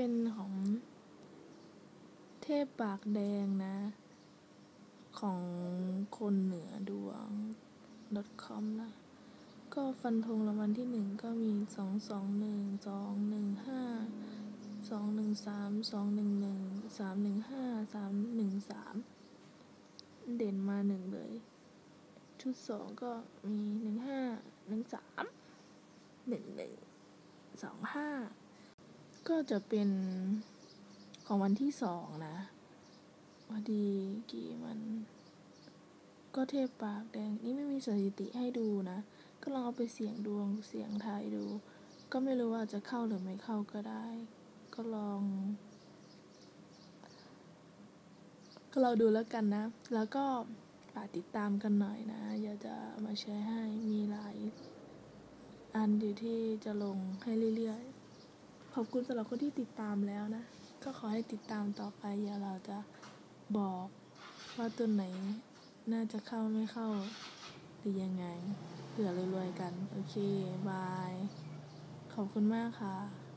เป็นของเทพปากแดงนะ ของคนเหนือดวง .com นะ ก็ฟันธงรางวัลที่หนึ่งก็มีสองสองหนึ่งสองหนึ่งห้าสองหนึ่งสามสองหนึ่งหนึ่งสามหนึ่งห้าสามหนึ่งสามเด่นมาหนึ่งเลย ชุดสองก็มีหนึ่งห้าหนึ่งสามหนึ่งหนึ่งสองห้า ก็จะเป็นของวันที่สองนะพอดีกี่มันก็เทพปากแดงนี่ไม่มีสถิติให้ดูนะ ก็ลองเอาไปเสียงดวงเสียงทายดู ก็ไม่รู้ว่าจะเข้าหรือไม่เข้าก็ได้ ก็ลอง ก็เราดูแล้วกันนะ แล้วก็ฝากติดตามกันหน่อยนะอยากจะมาแชร์ให้มีหลายอันอยู่ที่จะลงให้เรื่อยๆ อบคุณสำหรับคนที่ติดตามแล้วนะ ก็ขอให้ติดตามต่อไปอย่าเราจะบอกว่าตัวไหนน่าจะเข้าไม่เข้าหรือยังไงเผื่อรวยๆกัน โอเค บาย ขอบคุณมากค่ะ